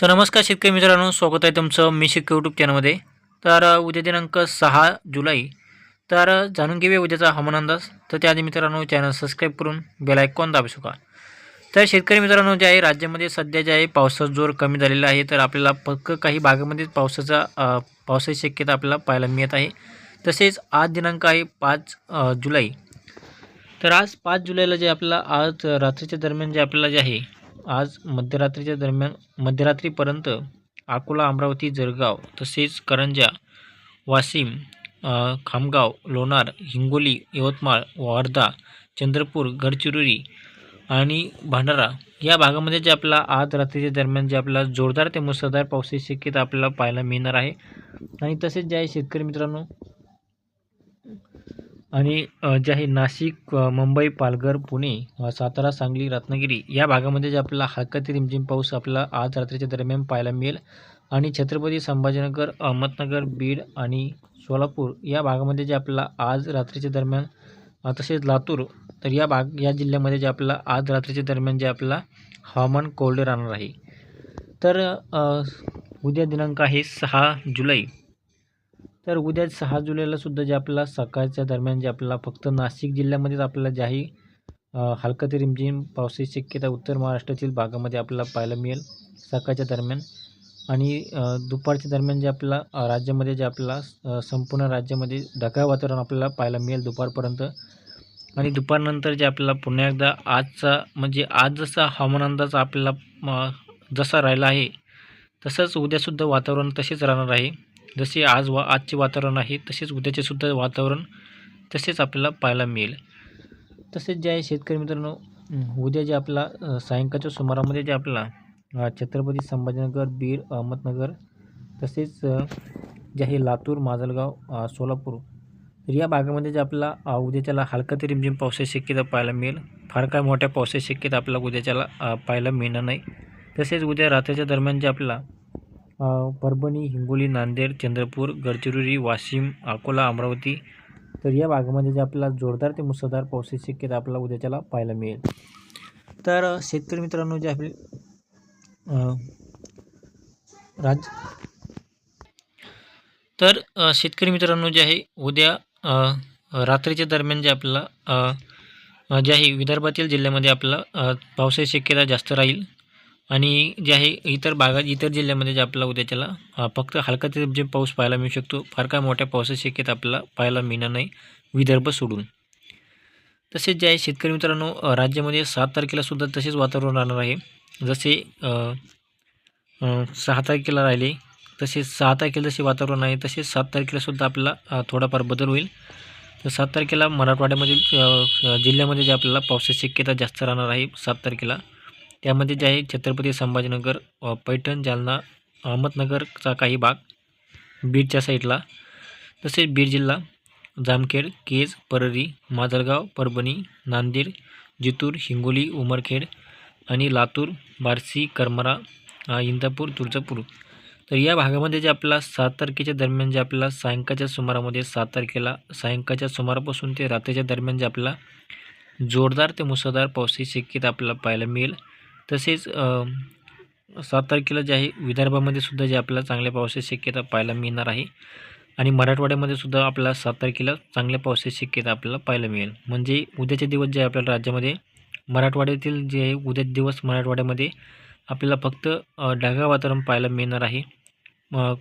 तर नमस्कार शेतकरी मित्रांनो स्वागत आहे तुमचं मी शेतकरी यूट्यूब चॅनलमध्ये तर उद्या दिनांक सहा जुलै. तर जाणून घेऊया उद्याचा हवामान अंदाज. तर त्याआधी मित्रांनो चॅनल सबस्क्राईब करून बेल आयकॉन दाबू शका तर शेतकरी मित्रांनो जे आहे राज्यामध्ये सध्या जे आहे पावसाचा जोर कमी झालेला आहे. तर आपल्याला फक्त काही भागामध्ये पावसाचा पावसाची शक्यता आपल्याला पाहायला मिळत आहे. तसेच आज दिनांक आहे पाच जुलै. तर आज पाच जुलैला जे आपल्याला आज रात्रीच्या दरम्यान जे आपल्याला जे आहे आज मध्यरात्रीच्या दरम्यान मध्यरात्रीपर्यंत अकोला अमरावती जळगाव तसेच करंजा वाशिम खामगाव लोणार हिंगोली यवतमाळ वर्धा चंद्रपूर गडचिरोली आणि भंडारा या भागामध्ये जे आपला आज रात्रीच्या दरम्यान जे आपल्याला जोरदार ते मुसळधार पावसाची शक्यता आपल्याला पाहायला मिळणार आहे. आणि तसेच जे आहे शेतकरी मित्रांनो आणि जे आहे नाशिक मुंबई पालघर पुणे सातारा सांगली रत्नागिरी या भागामध्ये जे आपल्याला हलका ते रिमझिम पाऊस आपला आज रात्रीच्या दरम्यान पाहायला मिळेल. आणि छत्रपती संभाजीनगर अहमदनगर बीड आणि सोलापूर या भागामध्ये जे आपल्याला आज रात्रीच्या दरम्यान तसेच लातूर तर या भाग या जिल्ह्यामध्ये जे आपल्याला आज रात्रीच्या दरम्यान जे आपल्याला हवामान कोरडे राहणार आहे. तर उद्या दिनांक आहे सहा जुलै तर उद्या सहा जुलैला सुद्धा जे आपल्याला सकाळच्या दरम्यान जे आपल्याला फक्त नाशिक जिल्ह्यामध्येच आपल्याला ज्याही आहे हलका ते रिमझिम पावसाची शक्यता उत्तर महाराष्ट्रातील भागामध्ये आपल्याला पाहायला मिळेल सकाळच्या दरम्यान. आणि दुपारच्या दरम्यान जे आपल्याला राज्यामध्ये जे आपल्याला संपूर्ण राज्यामध्ये ढगाळ वातावरण आपल्याला पाहायला मिळेल दुपारपर्यंत. आणि दुपारनंतर जे आपल्याला पुन्हा एकदा आजचा म्हणजे आज जसा हवामान अंदाज आपल्याला जसा राहिला आहे तसंच उद्यासुद्धा वातावरण तसेच राहणार आहे. जसे आज वा आजचे वातावरण आहे तसेच उद्याचे सुद्धा वातावरण तसेच आपल्याला पाहायला मिळेल. तसेच जे आहे शेतकरी मित्रांनो उद्या जे आपला सायंकाळच्या सुमारामध्ये जे आपला छत्रपती संभाजीनगर बीड अहमदनगर तसेच जे आहे लातूर माजलगाव सोलापूर तर या भागामध्ये जे आपला उद्याच्याला हलका ते रिमझिम पावसाची शक्यता पाहायला मिळेल. फार काय मोठ्या पावसाची शक्यता आपल्याला उद्याच्याला पाहायला मिळणार नाही. तसेच उद्या रात्रीच्या दरम्यान जे आपला परभणी हिंगोली नांदेड चंद्रपूर गडचिरोली वाशिम अकोला अमरावती. तर या भागामध्ये जे आपल्याला जोरदार ते मुसळधार पावसाची शक्यता आपल्याला उद्याच्याला पाहायला मिळेल. तर शेतकरी मित्रांनो जे आपले राज तर शेतकरी मित्रांनो जे आहे उद्या रात्रीच्या दरम्यान जे आपल्याला जे आहे विदर्भातील जिल्ह्यामध्ये आपला पावसाची शक्यता जास्त राहील. आणि जे आहे इतर भागात इतर जिल्ह्यामध्ये जे आपल्याला उद्याच्याला त्याला फक्त हलका ते जे पाऊस पाहायला मिळू शकतो फार काय मोठ्या पावसाची शक्यता आपल्याला पाहायला मिळणार नाही विदर्भ सोडून. तसेच जे आहे शेतकरी मित्रांनो राज्यामध्ये सात तारखेला सुद्धा तसेच वातावरण राहणार आहे. जसे सहा तारखेला राहिले तसेच सहा तारखेला जसे वातावरण आहे तसेच सात तारखेला सुद्धा आपला थोडाफार बदल होईल. तर सात तारखेला मराठवाड्यामधील जिल्ह्यामध्ये जे आपल्याला पावसाची शक्यता जास्त राहणार आहे सात तारखेला. त्यामध्ये जे आहे छत्रपती संभाजीनगर पैठण जालना अहमदनगरचा काही भाग बीडच्या साईडला. तसेच बीड जिल्हा जामखेड केज परळी माजलगाव परभणी नांदेड जितूर हिंगोली उमरखेड आणि लातूर बार्शी करमरा इंदापूर तुळजापूर. तर या भागामध्ये जे आपल्याला सात तारखेच्या दरम्यान जे आपल्याला सायंकाळच्या सुमारामध्ये सात तारखेला सायंकाळच्या सुमारापासून ते रात्रीच्या दरम्यान जे आपल्याला जोरदार ते मुसळधार पावसाची शक्यता आपल्याला पाहायला मिळेल. तसेच सात तारखेला जे आहे विदर्भामध्ये सुद्धा जे आपल्याला चांगल्या पावसाची शक्यता पाहायला मिळणार आहे. आणि मराठवाड्यामध्ये सुद्धा आपल्याला सात तारखेला चांगल्या पावसाची शक्यता आपल्याला पाहायला मिळेल. म्हणजे उद्याचे दिवस जे आहे आपल्याला राज्यामध्ये मराठवाड्यातील जे आहे उद्या दिवस मराठवाड्यामध्ये आपल्याला फक्त ढगाळ वातावरण पाहायला मिळणार आहे.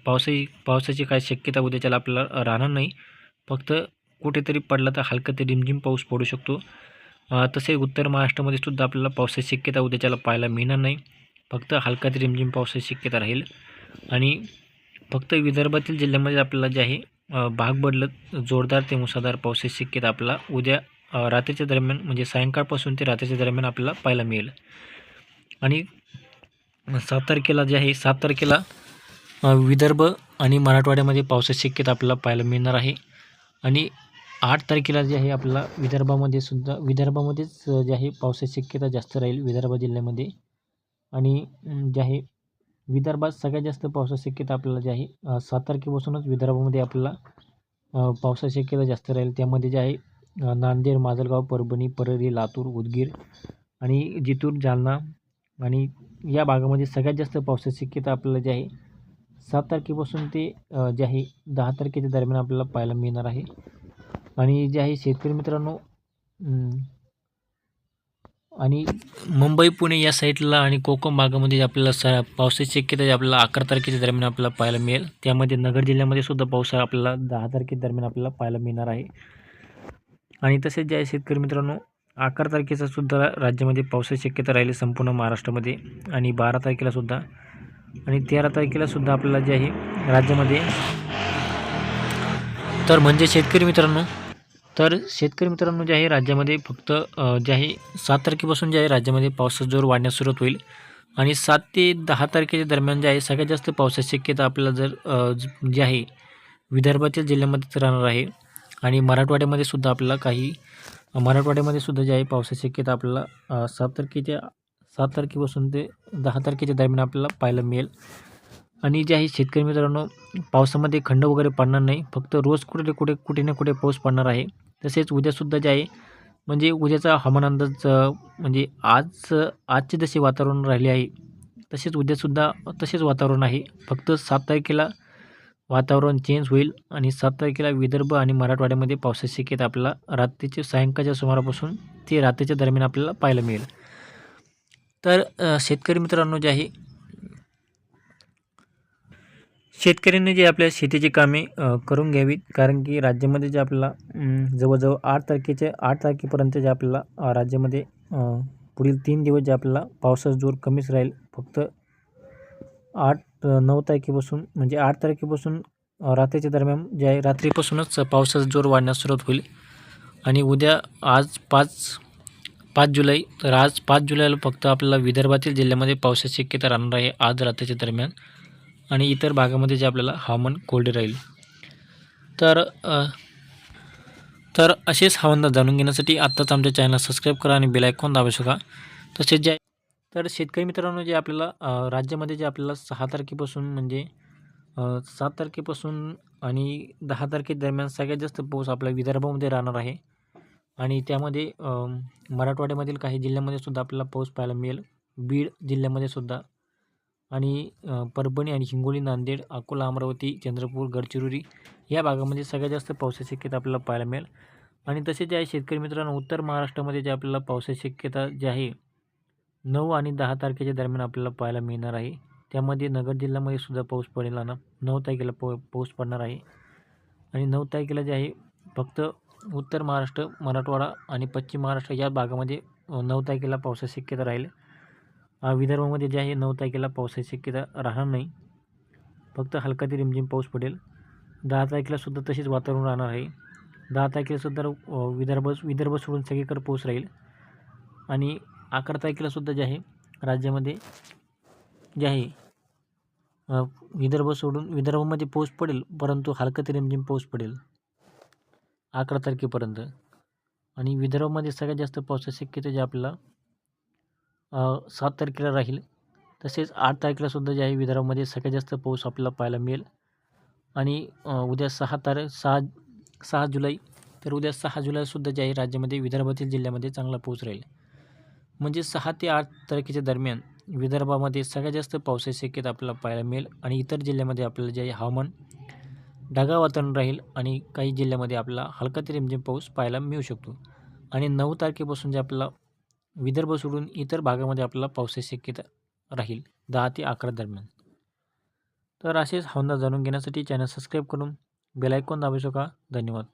पावसाची पावसाची काय शक्यता उद्याच्याला आपल्याला राहणार नाही. फक्त कुठेतरी पडला तर हलका ते रिमझिम पाऊस पडू शकतो. तसे उत्तर महाराष्ट्रामध्ये सुद्धा आपल्याला पावसाची शक्यता उद्याच्याला पाहायला मिळणार नाही. फक्त हलका ते रिमझिम पावसाची शक्यता राहील. आणि फक्त विदर्भातील जिल्ह्यामध्ये आपल्याला जे आहे भाग बदलत जोरदार ते मुसळधार पावसाची शक्यता आपल्याला उद्या रात्रीच्या दरम्यान म्हणजे सायंकाळपासून ते रात्रीच्या दरम्यान आपल्याला पाहायला मिळेल. आणि सात तारखेला जे आहे सात तारखेला विदर्भ आणि मराठवाड्यामध्ये पावसाची शक्यता आपल्याला पाहायला मिळणार आहे. आणि आठ तारखेला जे आहे आपल्याला विदर्भामध्ये सुद्धा विदर्भामध्येच जे आहे पावसाची शक्यता जास्त राहील विदर्भ जिल्ह्यामध्ये. आणि जे आहे विदर्भात सगळ्यात जास्त पावसाची शक्यता आपल्याला जे आहे सात तारखेपासूनच विदर्भामध्ये आपल्याला पावसाची शक्यता जास्त राहील. त्यामध्ये जे आहे नांदेड माजलगाव परभणी परळी लातूर उदगीर आणि जितूर जालना आणि या भागामध्ये सगळ्यात जास्त पावसाची शक्यता आपल्याला जी आहे सात तारखेपासून ते जे आहे दहा तारखेच्या दरम्यान आपल्याला पाहायला मिळणार आहे. आणि जे आहे शेतकरी मित्रांनो आणि मुंबई पुणे या साईडला आणि कोकण भागामध्ये आपल्याला स पावसाची शक्यता जी आपल्याला अकरा तारखेच्या दरम्यान आपल्याला पाहायला मिळेल. त्यामध्ये नगर जिल्ह्यामध्ये सुद्धा पाऊस आपल्याला दहा तारखेदरम्यान आपल्याला पाहायला मिळणार आहे. आणि तसेच जे आहे शेतकरी मित्रांनो अकरा तारखेचा सुद्धा राज्यामध्ये पावसाची शक्यता राहिली संपूर्ण महाराष्ट्रामध्ये. आणि बारा तारखेला सुद्धा आणि तेरा तारखेला सुद्धा आपल्याला जे आहे राज्यामध्ये तर म्हणजे शेतकरी मित्रांनो तर शेतकरी मित्रांनो जे आहे राज्यामध्ये फक्त जे आहे सात तारखेपासून जे आहे राज्यामध्ये पावसाचा जोर वाढण्यास सुरुवात होईल. आणि सात ते दहा तारखेच्या दरम्यान जे आहे सगळ्यात जास्त पावसाची शक्यता आपल्याला जर जे आहे विदर्भातील जिल्ह्यामध्ये राहणार आहे. आणि मराठवाड्यामध्ये सुद्धा आपल्याला काही मराठवाड्यामध्ये सुद्धा जे आहे पावसाची शक्यता आपल्याला सात तारखेच्या सात तारखेपासून ते दहा तारखेच्या दरम्यान आपल्याला पाहायला मिळेल. आणि जे आहे शेतकरी मित्रांनो पावसामध्ये खंड वगैरे पडणार नाही. फक्त रोज कुठे कुठे कुठे ना कुठे पाऊस पडणार आहे. तसेच उद्यासुद्धा जे आहे म्हणजे उद्याचा हवामान अंदाज म्हणजे आज आजचे जसे वातावरण राहिले आहे तसेच उद्यासुद्धा तसेच वातावरण आहे. फक्त सात तारखेला वातावरण चेंज होईल आणि सात तारखेला विदर्भ आणि मराठवाड्यामध्ये पावसाची शक्यता आपल्याला रात्रीचे सायंकाळच्या सुमारापासून ते रात्रीच्या दरम्यान आपल्याला पाहायला मिळेल. तर शेतकरी मित्रांनो जे आहे शेतकऱ्यांनी जे आपल्या शेतीची कामे करून घ्यावीत. कारण की राज्यामध्ये जे आपल्याला जवळजवळ आठ तारखेचे आठ तारखेपर्यंत जे आपल्याला राज्यामध्ये पुढील तीन दिवस जे आपल्याला पावसाचा जोर कमीच राहील. फक्त आठ नऊ तारखेपासून म्हणजे आठ तारखेपासून रात्रीच्या दरम्यान जे आहे रात्रीपासूनच पावसाचा जोर वाढण्यास सुरुवात होईल. आणि उद्या आज पाच पाच जुलै तर आज पाच जुलैला फक्त आपल्याला विदर्भातील जिल्ह्यामध्ये पावसाची शक्यता राहणार आहे. आज रात्रीच्या दरम्यान आणि इतर भागामध्ये जे आपल्याला हवामान कोरडे राहील. तर तर असेच हवामान जाणून घेण्यासाठी आत्ताच आमच्या चॅनलला सबस्क्राईब करा आणि बेल आयकॉन दाबू शका तसेच जे तर शेतकरी मित्रांनो जे आपल्याला राज्यामध्ये जे आपल्याला सहा तारखेपासून म्हणजे सात तारखेपासून आणि दहा तारखे दरम्यान सगळ्यात जास्त पाऊस आपल्या विदर्भामध्ये राहणार आहे. आणि त्यामध्ये मराठवाड्यामधील काही जिल्ह्यामध्ये सुद्धा आपल्याला पाऊस पाहायला मिळेल. बीड जिल्ह्यामध्ये सुद्धा. आणि परभणी आणि हिंगोली नांदेड अकोला अमरावती चंद्रपूर गडचिरोली या भागामध्ये सगळ्यात जास्त पावसाची शक्यता आपल्याला पाहायला मिळेल. आणि तसे जे आहे शेतकरी मित्रांनो उत्तर महाराष्ट्रामध्ये जे आपल्याला पावसाची शक्यता जी आहे नऊ आणि दहा तारखेच्या दरम्यान आपल्याला पाहायला मिळणार आहे. त्यामध्ये नगर जिल्ह्यामध्ये सुद्धा पाऊस पडेल ना नऊ तारखेला प पाऊस पडणार आहे. आणि नऊ तारखेला जे आहे फक्त उत्तर महाराष्ट्र मराठवाडा आणि पश्चिम महाराष्ट्र या भागामध्ये नऊ तारखेला पावसाची शक्यता राहील. विदर्भामध्ये जे आहे नऊ तारखेला पावसाची शक्यता राहणार नाही. फक्त हलका ते रिमझिम पाऊस पडेल. दहा तारखेलासुद्धा तसेच वातावरण राहणार आहे. दहा तारखेलासुद्धा विदर्भ विदर्भ सोडून सगळीकडे पाऊस राहील. आणि अकरा तारखेलासुद्धा जे आहे राज्यामध्ये जे आहे विदर्भ सोडून विदर्भामध्ये पाऊस पडेल परंतु हलका ते रिमझिम पाऊस पडेल. अकरा तारखेपर्यंत. आणि विदर्भामध्ये सगळ्यात जास्त पावसाची शक्यता जे आपल्याला सात तारखेला राहील. तसेच आठ तारखेलासुद्धा जे आहे विदर्भामध्ये सगळ्यात जास्त पाऊस आपल्याला पाहायला मिळेल. आणि उद्या सहा तार सहा सहा जुलै तर उद्या सहा जुलैसुद्धा जे आहे राज्यामध्ये विदर्भातील जिल्ह्यामध्ये चांगला पाऊस राहील. म्हणजे सहा ते आठ तारखेच्या दरम्यान विदर्भामध्ये सगळ्यात जास्त पावसाची शक्यता आपल्याला पाहायला मिळेल आणि इतर जिल्ह्यामध्ये आपल्याला जे आहे हवामान ढगाळ वातावरण राहील आणि काही जिल्ह्यामध्ये आपला हलका ते रिमझिम पाऊस पाहायला मिळू शकतो. आणि नऊ तारखेपासून जे आपला विदर्भ सोडून इतर भागामध्ये आपल्याला पावसाची शक्यता राहील दहा ते अकरा दरम्यान. तर असेच हवामान जाणून घेण्यासाठी चॅनल सबस्क्राईब करून बेलायकॉन दाबू शका धन्यवाद.